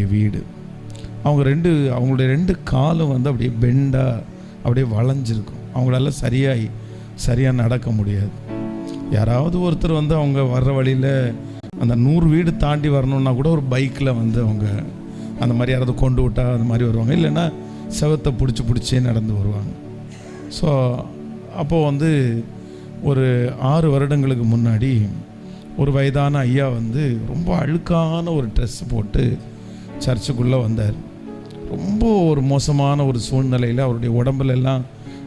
அவங்களுடைய வீடு. அவங்க ரெண்டு அவங்களுடைய ரெண்டு காலும் வந்து அப்படியே பெண்டாக அப்படியே வளைஞ்சிருக்கும். அவங்களால சரியாகி சரியாக நடக்க முடியாது. யாராவது ஒருத்தர் வந்து அவங்க வர்ற வழியில் அந்த நூறு வீடு தாண்டி வரணுன்னா கூட ஒரு பைக்கில் வந்து அவங்க அந்த மாதிரி யாராவது கொண்டு விட்டா அந்த மாதிரி வருவாங்க. இல்லைன்னா செவத்தை பிடிச்சி பிடிச்சே நடந்து வருவாங்க. ஸோ அப்போது வந்து ஒரு ஆறு வருடங்களுக்கு முன்னாடி ஒரு வயதான ஐயா வந்து ரொம்ப அழுக்கான ஒரு ட்ரெஸ் போட்டு சர்ச்சுக்குள்ளே வந்தார். ரொம்ப ஒரு மோசமான ஒரு சூழ்நிலையில் அவருடைய உடம்புல எல்லாம்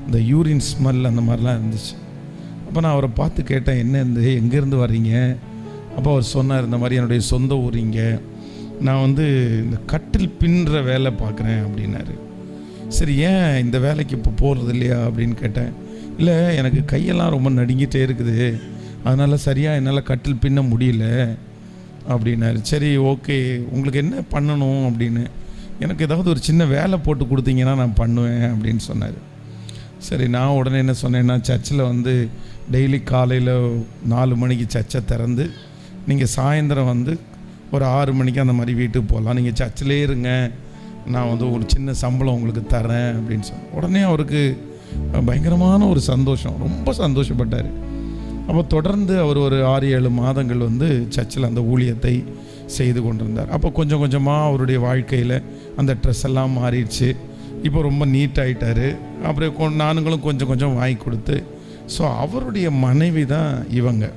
இந்த யூரின் ஸ்மெல் அந்த மாதிரிலாம் இருந்துச்சு. அப்போ நான் அவரை பார்த்து கேட்டேன் என்ன இந்த எங்கேருந்து வர்றீங்க? அப்போ அவர் சொன்னார் இந்த மாதிரி என்னுடைய சொந்த ஊர் இங்கே. நான் வந்து இந்த கட்டில் பின்னுற வேலை பார்க்குறேன் அப்படின்னாரு. சரி ஏன் இந்த வேலைக்கு இப்போ போகிறது இல்லையா? அப்படின்னு கேட்டேன். இல்லை எனக்கு கையெல்லாம் ரொம்ப நடுங்கிட்டே இருக்குது. அதனால் சரியாக என்னால் கட்டில் பின்ன முடியல. அப்படின்னாரு. சரி ஓகே உங்களுக்கு என்ன பண்ணணும் அப்படின்னு? எனக்கு ஏதாவது ஒரு சின்ன வேலை போட்டு கொடுத்தீங்கன்னா நான் பண்ணுவேன் அப்படின்னு சொன்னார். சரி நான் உடனே என்ன சொன்னேன்னா சர்ச்சில் வந்து டெய்லி காலையில் நாலு மணிக்கு சர்ச்சை திறந்து நீங்கள் சாயந்தரம் வந்து ஒரு ஆறு மணிக்கு அந்த மாதிரி வீட்டுக்கு போகலாம். நீங்கள் சர்ச்சிலே இருங்க நான் வந்து ஒரு சின்ன சம்பளம் உங்களுக்கு தரேன் அப்படின்னு சொன்னேன் உடனே அவருக்கு பயங்கரமான ஒரு சந்தோஷம். ரொம்ப சந்தோஷப்பட்டார். அப்போ தொடர்ந்து அவர் ஒரு ஆறு ஏழு மாதங்கள் வந்து சர்ச்சில் அந்த ஊழியத்தை செய்து கொண்டிருந்தார். அப்போ கொஞ்சம் கொஞ்சமாக அவருடைய வாழ்க்கையில் அந்த ட்ரெஸ் எல்லாம் மாறிடுச்சு. இப்போ ரொம்ப நீட் அப்புறம் கொ- நானுங்களும் கொஞ்சம் கொஞ்சம் வாங்கி கொடுத்து ஸோ அவருடைய மனைவி தான் இவங்க.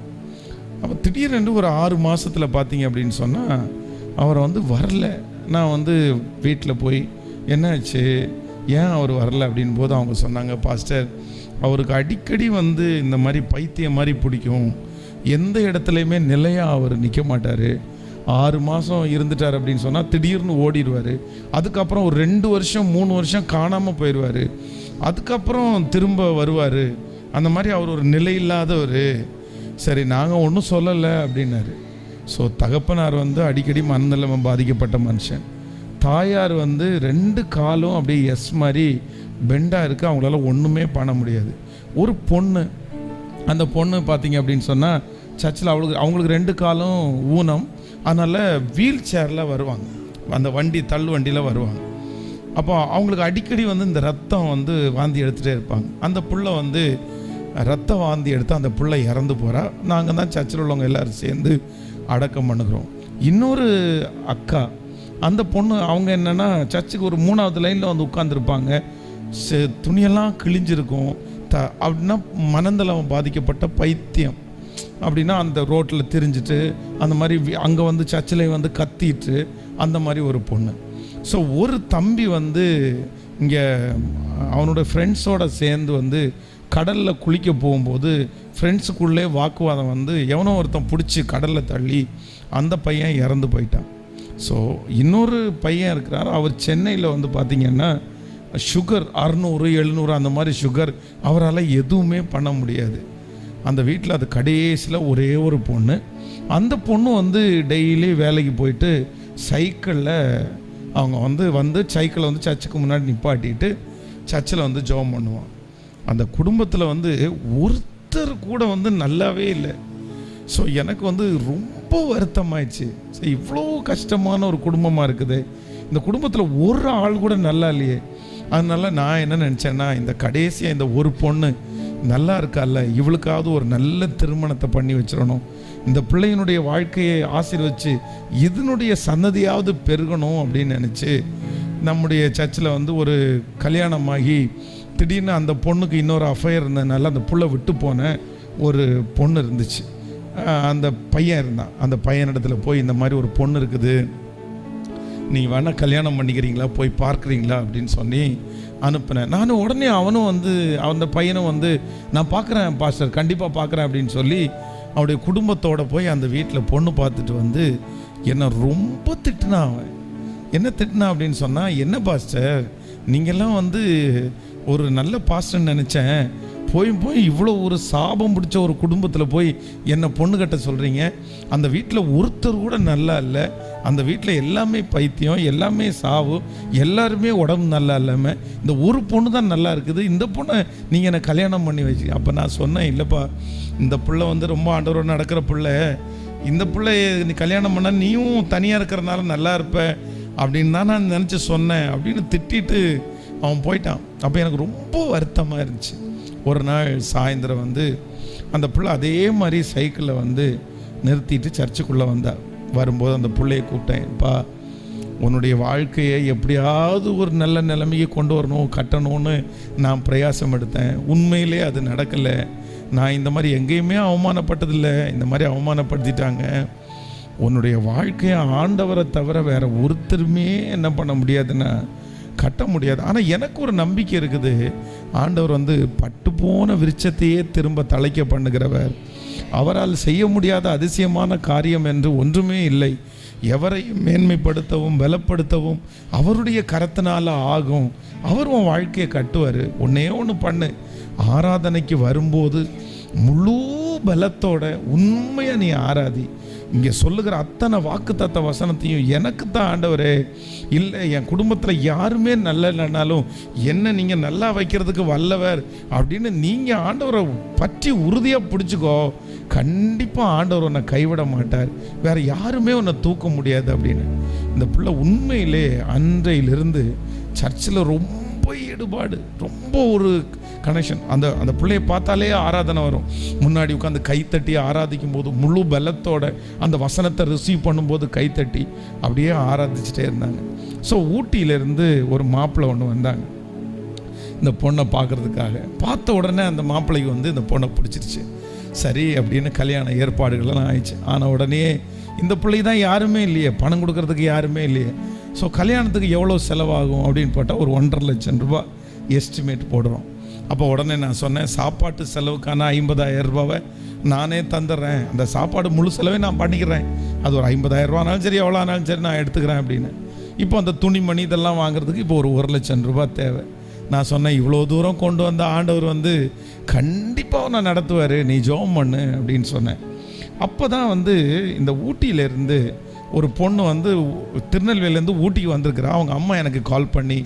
அப்போ திடீரென்று ஒரு ஆறு மாதத்தில் பார்த்தீங்க அப்படின்னு சொன்னால் அவரை வந்து வரல. நான் வந்து வீட்டில் போய் என்னாச்சு? ஏன் அவர் வரல? அப்படின் போது அவங்க சொன்னாங்க பாஸ்டர் அவருக்கு அடிக்கடி வந்து இந்த மாதிரி பைத்தியம் மாதிரி பிடிக்கும். எந்த இடத்துலையுமே நிலையாக அவர் நிற்க மாட்டார். ஆறு மாதம் இருந்துட்டார் அப்படின்னு சொன்னால் திடீர்னு ஓடிடுவார். அதுக்கப்புறம் ஒரு ரெண்டு வருஷம் மூணு வருஷம் காணாமல் போயிடுவார். அதுக்கப்புறம் திரும்ப வருவார். அந்த மாதிரி அவர் ஒரு நிலை இல்லாதவர். சரி நாங்கள் ஒன்றும் சொல்லலை அப்படின்னாரு. ஸோ தகப்பனார் வந்து அடிக்கடி மனநிலைமை பாதிக்கப்பட்ட மனுஷன். தாயார் வந்து ரெண்டு காலும் அப்படியே எஸ் மாதிரி பெண்டாக இருக்குது அவங்களால ஒன்றுமே பண்ண முடியாது. ஒரு பொண்ணு அந்த பொண்ணு பார்த்தீங்க அப்படின்னு சொன்னால் சர்ச்சில் அவளுக்கு அவங்களுக்கு ரெண்டு காலும் ஊனம். அதனால் வீல் சேரில் வருவாங்க. அந்த வண்டி தள்ளு வண்டியில் வருவாங்க. அப்போ அவங்களுக்கு அடிக்கடி வந்து இந்த ரத்தம் வந்து வாந்தி எடுத்துகிட்டே இருப்பாங்க. அந்த புள்ள வந்து ரத்த வாந்தி எடுத்து அந்த பிள்ளை இறந்து போகிறா நாங்கள் தான் சர்ச்சில் உள்ளவங்க எல்லோரும் சேர்ந்து அடக்கம் பண்ணுகிறோம். இன்னொரு அக்கா அந்த பொண்ணு அவங்க என்னென்னா சர்ச்சுக்கு ஒரு மூணாவது லைனில் வந்து உட்காந்துருப்பாங்க துணியெல்லாம் கிழிஞ்சிருக்கும். த அப்படின்னா மனந்தளம் பாதிக்கப்பட்ட பைத்தியம். அப்படின்னா அந்த ரோட்டில் திரிஞ்சிட்டு அந்த மாதிரி அங்கே வந்து சர்ச்சில் வந்து கத்திட்டு அந்த மாதிரி ஒரு பொண்ணு. ஸோ ஒரு தம்பி வந்து இங்கே அவனோட ஃப்ரெண்ட்ஸோட சேர்ந்து வந்து கடலில் குளிக்க போகும்போது ஃப்ரெண்ட்ஸுக்குள்ளே வாக்குவாதம் வந்து எவனோ ஒருத்தன் பிடிச்சி கடலில் தள்ளி அந்த பையன் இறந்து போயிட்டான். ஸோ இன்னொரு பையன் இருக்கிறார். அவர் சென்னையில் வந்து பார்த்திங்கன்னா சுகர் அறநூறு எழுநூறு அந்த மாதிரி சுகர் அவரால் எதுவுமே பண்ண முடியாது. அந்த வீட்டில் அது கடைசியில் ஒரே ஒரு பொண்ணு. அந்த பொண்ணு வந்து டெய்லி வேலைக்கு போயிட்டு சைக்கிளில் அவங்க வந்து வந்து சைக்கிளை வந்து சர்ச்சுக்கு முன்னாடி நிப்பாட்டிட்டு சர்ச்சில் வந்து ஜெபம் பண்ணுவான். அந்த குடும்பத்தில் வந்து ஒருத்தர் கூட வந்து நல்லாவே இல்லை. ஸோ எனக்கு வந்து ரொம்ப வருத்தமாயிடுச்சு. சரி இவ்வளோ கஷ்டமான ஒரு குடும்பமாக இருக்குது. இந்த குடும்பத்தில் ஒரு ஆள் கூட நல்லா இல்லையே. அதனால நான் என்ன நினச்சேன்னா இந்த கடைசியாக இந்த ஒரு பொண்ணு நல்லா இருக்கால்ல இவளுக்காவது ஒரு நல்ல திருமணத்தை பண்ணி வச்சிடணும். இந்த பிள்ளையினுடைய வாழ்க்கையை ஆசீர்வச்சு இதனுடைய சன்னதியாவது பெருகணும் அப்படின்னு நினச்சி நம்முடைய சர்ச்சில் வந்து ஒரு கல்யாணமாகி திடீர்னு அந்த பொண்ணுக்கு இன்னொரு அஃபையர் இருந்ததுனால அந்த புள்ள விட்டு போன ஒரு பொண்ணு இருந்துச்சு. அந்த பையன் இருந்தான். அந்த பையனிடத்துல போய் இந்த மாதிரி ஒரு பொண்ணு இருக்குது. நீங்கள் வேணால் கல்யாணம் பண்ணிக்கிறீங்களா? போய் பார்க்குறீங்களா? அப்படின்னு சொல்லி அனுப்பினேன். நானும் உடனே அவனும் வந்து அந்த பையனும் வந்து நான் பார்க்குறேன் பாஸ்டர். கண்டிப்பாக பார்க்குறேன் அப்படின்னு சொல்லி அவருடைய குடும்பத்தோடு போய் அந்த வீட்டில் பொண்ணு பார்த்துட்டு வந்து என்னை ரொம்ப திட்டினா அவன். என்ன திட்டினா? அப்படின்னு சொன்னால் என்ன பாஸ்டர்? நீங்கள்லாம் வந்து ஒரு நல்ல பாஸ்டர்னு நினச்சேன். போய் போய் இவ்வளோ ஒரு சாபம் பிடிச்ச ஒரு குடும்பத்தில் போய் என்னை பொண்ணு கட்ட சொல்கிறீங்க அந்த வீட்டில் ஒருத்தர் கூட நல்லா இல்லை. அந்த வீட்டில் எல்லாமே பைத்தியம் எல்லாமே சாவு எல்லாருமே உடம்பு நல்லா இல்லாமல் இந்த ஒரு பொண்ணு தான் நல்லா இருக்குது. இந்த பொண்ணை நீங்கள் என்னை கல்யாணம் பண்ணி வச்சு அப்போ நான் சொன்னேன் இல்லைப்பா இந்த பிள்ளை வந்து ரொம்ப ஆண்டவரோட நடக்கிற பிள்ளை. இந்த பிள்ளை நீ கல்யாணம் பண்ணால் நீயும் தனியாக இருக்கிறனால நல்லா இருப்ப அப்படின்னு தான் நான் நினச்சி சொன்னேன் அப்படின்னு திட்டிட்டு அவன் போயிட்டான். அப்போ எனக்கு ரொம்ப வருத்தமாக இருந்துச்சு. ஒரு நாள் சாயந்தரம் வந்து அந்த பிள்ளை அதே மாதிரி சைக்கிளில் வந்து நிறுத்திட்டு சர்ச்சுக்குள்ளே வந்தார் வரும்போது அந்த பிள்ளையை கூப்பிட்டேன்ப்பா உன்னுடைய வாழ்க்கையை எப்படியாவது ஒரு நல்ல நிலைமையை கொண்டு வரணும் கட்டணும்னு நான் பிரயாசம் எடுத்தேன். உண்மையிலே அது நடக்கலை. நான் இந்த மாதிரி எங்கேயுமே அவமானப்பட்டதில்லை. இந்த மாதிரி அவமானப்படுத்திட்டாங்க. உன்னுடைய வாழ்க்கையை ஆண்டவரை தவிர வேறு ஒருத்தருமே என்ன பண்ண முடியாதுன்னா கட்ட முடியாது. ஆனால் எனக்கு ஒரு நம்பிக்கை இருக்குது. ஆண்டவர் வந்து பட்டு போன விருட்சத்தையே திரும்ப தலைக்க பண்ணுகிறவர். அவரால் செய்ய முடியாத அதிசயமான காரியம் என்று ஒன்றுமே இல்லை. எவரையும் மேன்மைப்படுத்தவும் பலப்படுத்தவும் அவருடைய கரத்தினால ஆகும். அவர் உன் வாழ்க்கையை கட்டுவார். ஒன்னே ஒன்று பண்ணு. ஆராதனைக்கு வரும்போது முழு பலத்தோட உண்மையை நீ ஆராதி. இங்கே சொல்லுகிற அத்தனை வாக்குத்தத்த வசனத்தையும் எனக்கு தான் ஆண்டவரே இல்லை என் குடும்பத்தில் யாருமே நல்ல இல்லைனாலும் என்ன நீங்கள் நல்லா வைக்கிறதுக்கு வல்லவர் அப்படின்னு நீங்கள் ஆண்டவரை பற்றி உறுதியாக பிடிச்சிக்கோ கண்டிப்பாக ஆண்டவர் உன்னை கைவிட மாட்டார். வேற யாருமே உன்னை தூக்க முடியாது அப்படின்னு. இந்த பிள்ளை உண்மையிலே அன்றையிலிருந்து சர்ச்சில் ரொம்ப ஈடுபாடு ரொம்ப ஒரு கனெக்ஷன் அந்த அந்த பிள்ளையை பார்த்தாலே ஆராதனை வரும். முன்னாடி உட்காந்து கைத்தட்டி ஆராதிக்கும் போது முழு பலத்தோட அந்த வசனத்தை ரிசீவ் பண்ணும்போது கைத்தட்டி அப்படியே ஆராதிச்சிட்டே இருந்தாங்க. ஸோ ஊட்டியிலேருந்து ஒரு மாப்பிள்ளை ஒன்று வந்தாங்க. இந்த பொண்ணை பார்க்கறதுக்காக. பார்த்த உடனே அந்த மாப்பிள்ளைக்கு வந்து இந்த பொண்ணை பிடிச்சிருச்சு. சரி அப்படின்னு கல்யாண ஏற்பாடுகள்லாம் ஆயிடுச்சு. ஆன உடனே இந்த பிள்ளை தான் யாருமே இல்லையே. பணம் கொடுக்கறதுக்கு யாருமே இல்லையே. ஸோ கல்யாணத்துக்கு எவ்வளோ செலவாகும் அப்படின்னு போட்டால் ஒரு ஒன்றரை லட்சம் ரூபாய் எஸ்டிமேட் போடுறோம். அப்போ உடனே நான் சொன்னேன் சாப்பாட்டு செலவுக்கான ஐம்பதாயிரம் ரூபாவை நானே தந்துடுறேன். அந்த சாப்பாடு முழு செலவே நான் பண்ணிக்கிறேன். அது ஒரு ஐம்பதாயிரம் ரூபானாலும் சரி எவ்வளோ ஆனாலும் சரி நான் எடுத்துக்கிறேன் அப்படின்னு. இப்போ அந்த துணிமணி இதெல்லாம் வாங்குறதுக்கு இப்போ ஒரு ஒரு லட்சம் ரூபாய் தேவை. நான் சொன்னேன் இவ்வளோ தூரம் கொண்டு வந்த ஆண்டவர் வந்து கண்டிப்பாக நான் நடத்துவார். நீ ஜோம் பண்ணு அப்படின்னு சொன்னேன். அப்போ தான் வந்து இந்த ஊட்டியிலேருந்து ஒரு பொண்ணு வந்து திருநெல்வேலியிலேருந்து ஊட்டிக்கு வந்திருக்கிறா. அவங்க அம்மா எனக்கு கால் பண்ணி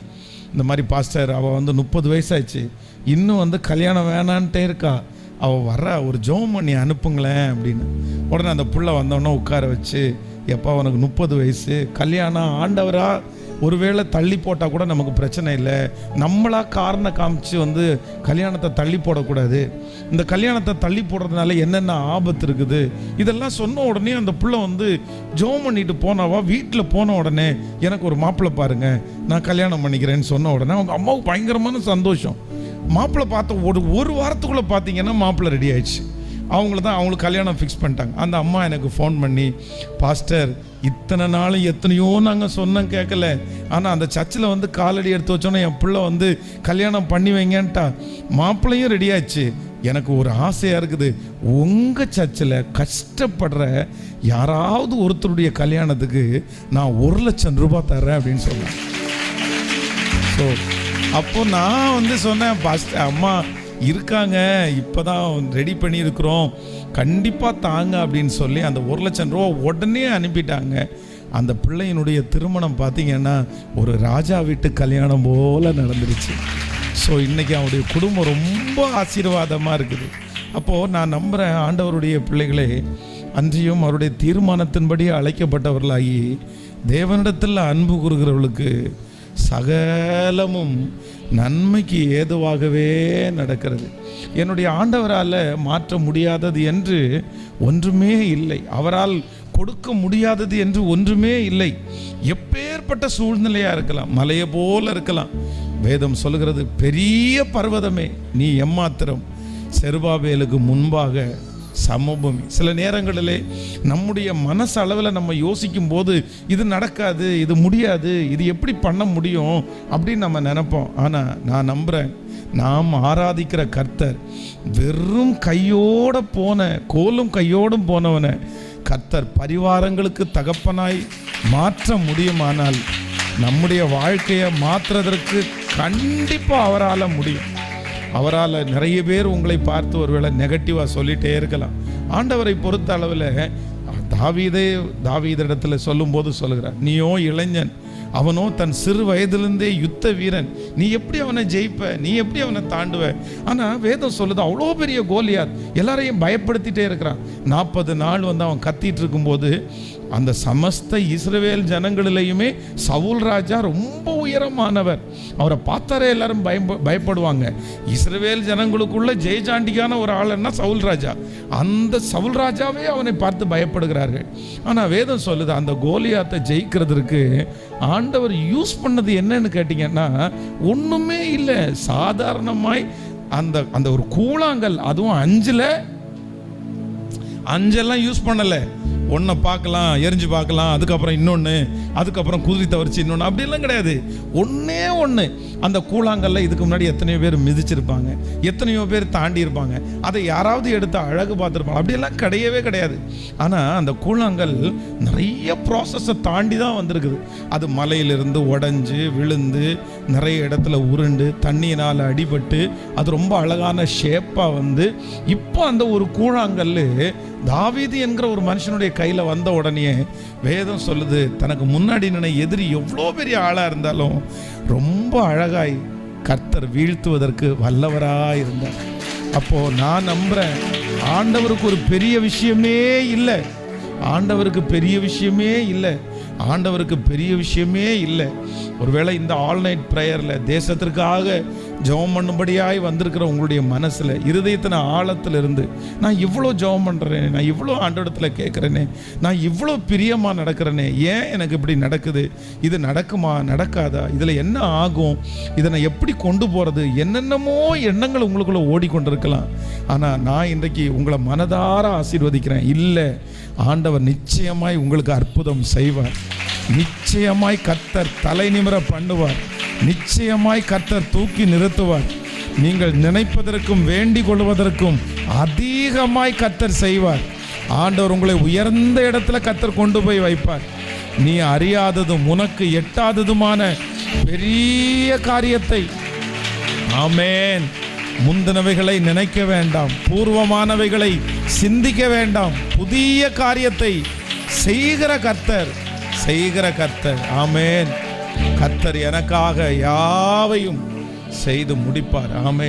இந்த மாதிரி பாஸ்டர் அவள் வந்து முப்பது வயசாச்சு இன்னும் வந்து கல்யாணம் வேணான்ட்டே இருக்கா. அவள் வர்ற ஒரு ஜோம் பண்ணி அனுப்புங்களேன் அப்படின்னு. உடனே அந்த புள்ள வந்தோடனே உட்கார வச்சு எப்போ உனக்கு முப்பது வயசு கல்யாணம் ஆண்டவரா? ஒருவேளை தள்ளி போட்டால் கூட நமக்கு பிரச்சனை இல்லை. நம்மளாக காரணம் காமிச்சு வந்து கல்யாணத்தை தள்ளி போடக்கூடாது. இந்த கல்யாணத்தை தள்ளி போடுறதுனால என்னென்ன ஆபத்து இருக்குது? இதெல்லாம் சொன்ன உடனே அந்த பிள்ளை வந்து ஜோம் பண்ணிட்டு போனாவா? வீட்டில் போன உடனே எனக்கு ஒரு மாப்பிள்ளை பாருங்க நான் கல்யாணம் பண்ணிக்கிறேன்னு சொன்ன உடனே அவங்க அம்மாவுக்கு பயங்கரமான சந்தோஷம். மாப்பிள்ளை பார்த்த ஒரு ஒரு வாரத்துக்குள்ளே பார்த்தீங்கன்னா மாப்பிள்ளை ரெடி ஆயிடுச்சு. அவங்கள தான் அவங்களுக்கு கல்யாணம் ஃபிக்ஸ் பண்ணிட்டாங்க. அந்த அம்மா எனக்கு ஃபோன் பண்ணி பாஸ்டர் இத்தனை நாள் எத்தனையோ நாங்கள் சொன்னோம் கேட்கல ஆனால் அந்த சர்ச்சில் வந்து காலடி எடுத்து வச்சோன்னே என் பிள்ளை வந்து கல்யாணம் பண்ணி வைங்கன்ட்டா. மாப்பிள்ளையும் ரெடி ஆச்சு எனக்கு ஒரு ஆசையாக இருக்குது. உங்கள் சர்ச்சில் கஷ்டப்படுற யாராவது ஒருத்தருடைய கல்யாணத்துக்கு நான் ஒரு லட்சம் ரூபாய் தர்றேன் அப்படின்னு சொன்னேன் ஸோ அப்போ நான் வந்து சொன்னேன் பாஸ்டர் அம்மா இருக்காங்க இப்போ தான் ரெடி பண்ணியிருக்கிறோம். கண்டிப்பாக தாங்க அப்படின்னு சொல்லி அந்த ஒரு லட்சம் ரூபா உடனே அனுப்பிட்டாங்க. அந்த பிள்ளையினுடைய திருமணம் பார்த்தீங்கன்னா ஒரு ராஜா வீட்டு கல்யாணம் போல் நடந்துருச்சு. ஸோ இன்றைக்கி அவருடைய குடும்பம் ரொம்ப ஆசீர்வாதமாக இருக்குது. அப்போது நான் நம்புகிறேன் ஆண்டவருடைய பிள்ளைகளே அன்றியும் அவருடைய தீர்மானத்தின்படி அழைக்கப்பட்டவர்களாகி தேவனிடத்தில் அன்பு கூறுகிறவர்களுக்கு சகலமும் நன்மைக்கு ஏதுவாகவே நடக்கிறது. என்னுடைய ஆண்டவரால் மாற்ற முடியாதது என்று ஒன்றுமே இல்லை. அவரால் கொடுக்க முடியாதது என்று ஒன்றுமே இல்லை. எப்பேற்பட்ட சூழ்நிலையாக இருக்கலாம் மலையை போல இருக்கலாம். வேதம் சொல்லுகிறது பெரிய பர்வதமே நீ எம்மாத்திரம். செருபாபேலுக்கு முன்பாக சமபூமி. சில நேரங்களிலே நம்முடைய மனசு அளவில் நம்ம யோசிக்கும் போது இது நடக்காது இது முடியாது இது எப்படி பண்ண முடியும் அப்படின்னு நம்ம நினைப்போம். ஆனால் நான் நம்புகிறேன் நாம் ஆராதிக்கிற கர்த்தர் வெறும் கையோட போன கோலும் கையோடும் போனவனை கர்த்தர் பரிவாரங்களுக்கு தகப்பனாய் மாற்ற முடியுமானால் நம்முடைய வாழ்க்கையை மாற்றுறதற்கு கண்டிப்பாக அவரால் முடியும். அவரால் நிறைய பேர் உங்களை பார்த்து ஒருவேளை நெகட்டிவாக சொல்லிட்டே இருக்கலாம். ஆண்டவரை பொறுத்த அளவில் தாவீதே தாவீதிடத்துல சொல்லும்போது சொல்லுகிறார் நீயோ இளைஞன் அவனோ தன் சிறு வயதிலிருந்தே யுத்த வீரன். நீ எப்படி அவனை ஜெயிப்ப? நீ எப்படி அவனை தாண்டுவ? ஆனால் வேதம் சொல்லுது அவ்வளோ பெரிய கோலியாத். எல்லாரையும் பயப்படுத்திட்டே இருக்கிறான். நாற்பது நாள் வந்து அவன் கத்திட்டு இருக்கும்போது அந்த சமஸ்த இஸ்ரவேல் ஜனங்களிலேயுமே சவுல் ராஜா ரொம்ப உயரமானவர். அவரை பார்த்தாரே எல்லாரும் பயம் பயப்படுவாங்க. இஸ்ரவேல் ஜனங்களுக்குள்ள ஜெயஜாண்டிக்கான ஒரு ஆளுன்னா சவுல் ராஜா. அந்த சவுல் ராஜாவே அவனை பார்த்து பயப்படுகிறார்கள். ஆனால் வேதம் சொல்லுது அந்த கோலியாத்தை ஜெயிக்கிறதுக்கு ஆண்டவர் யூஸ் பண்ணது என்னன்னு கேட்டிங்கன்னா ஒன்றுமே இல்லை. சாதாரணமாய் அந்த அந்த ஒரு கூழாங்கல் அதுவும் அஞ்சில் அஞ்செல்லாம் யூஸ் பண்ணலை. ஒன்றை பார்க்கலாம் எரிஞ்சு பார்க்கலாம் அதுக்கப்புறம் இன்னொன்று அதுக்கப்புறம் குதிரை தவறிச்சு இன்னொன்று அப்படிலாம் கிடையாது. ஒன்றே ஒன்று அந்த கூழாங்கல்ல இதுக்கு முன்னாடி எத்தனையோ பேர் மிதிச்சிருப்பாங்க. எத்தனையோ பேர் தாண்டி இருப்பாங்க. அதை யாராவது எடுத்து அழகு பார்த்துருப்பாங்க. அப்படியெல்லாம் கிடையவே கிடையாது. ஆனால் அந்த கூழாங்கல் நிறைய ப்ராசஸை தாண்டி தான் வந்திருக்குது. அது மலையிலிருந்து உடஞ்சி விழுந்து நிறைய இடத்துல உருண்டு தண்ணியினால் அடிபட்டு அது ரொம்ப அழகான ஷேப்பாக வந்து இப்போ அந்த ஒரு கூழாங்கல் தாவீது என்கிற ஒரு மனுஷனுடைய கையில் வந்த உடனே வேதம் சொல்லுது தனக்கு முன்னாடி நினை எதிரி எவ்வளோ பெரிய ஆளாக இருந்தாலும் ரொம்ப அழகாய் கர்த்தர் வீழ்த்துவதற்கு வல்லவராக இருந்தார். அப்போது நான் நம்புகிறேன் ஆண்டவருக்கு ஒரு பெரிய விஷயமே இல்லை. ஆண்டவருக்கு பெரிய விஷயமே இல்லை. ஆண்டவருக்கு பெரிய விஷயமே இல்லை. ஒருவேளை இந்த ஆல் நைட் ப்ரேயரில் தேசத்திற்காக ஜெபம் பண்ணும்படியாய் வந்திருக்கிற உங்களுடைய மனசில் இருதயத்தின் ஆழத்தில் இருந்து நான் இவ்வளோ ஜெபம் பண்ணுறேனே நான் இவ்வளோ ஆண்டோடத்தில் கேட்குறேனே நான் இவ்வளோ பிரியமாக நடக்கிறேனே ஏன் எனக்கு இப்படி நடக்குது? இது நடக்குமா? நடக்காதா? இதில் என்ன ஆகும்? இதை நான் எப்படி கொண்டு போகிறது என்னென்னமோ எண்ணங்கள் உங்களுக்குள்ளே ஓடிக்கொண்டிருக்கலாம். ஆனால் நான் இன்றைக்கு உங்களை மனதார ஆசீர்வதிக்கிறேன். இல்லை ஆண்டவர் நிச்சயமாய் உங்களுக்கு அற்புதம் செய்வார். நிச்சயமாய் கத்தர் தலை நிமிர பண்ணுவார். நிச்சயமாய் கத்தர் தூக்கி நிறுத்துவார். நீங்கள் நினைப்பதற்கும் வேண்டிக் கொள்வதற்கும் அதிகமாய் கத்தர் செய்வார். ஆண்டவர் உங்களை உயர்ந்த இடத்துல கத்தர் கொண்டு போய் வைப்பார். நீ அறியாததும் உனக்கு எட்டாததுமான பெரிய காரியத்தை. ஆமேன். முந்தினவைகளை நினைக்க வேண்டாம் பூர்வமானவைகளை சிந்திக்க வேண்டாம். புதிய காரியத்தை செய்கிற கர்த்தர் செய்கிற கர்த்தர். ஆமேன். கர்த்தர் எனக்காக யாவையும் செய்து முடிப்பார். ஆமேன்.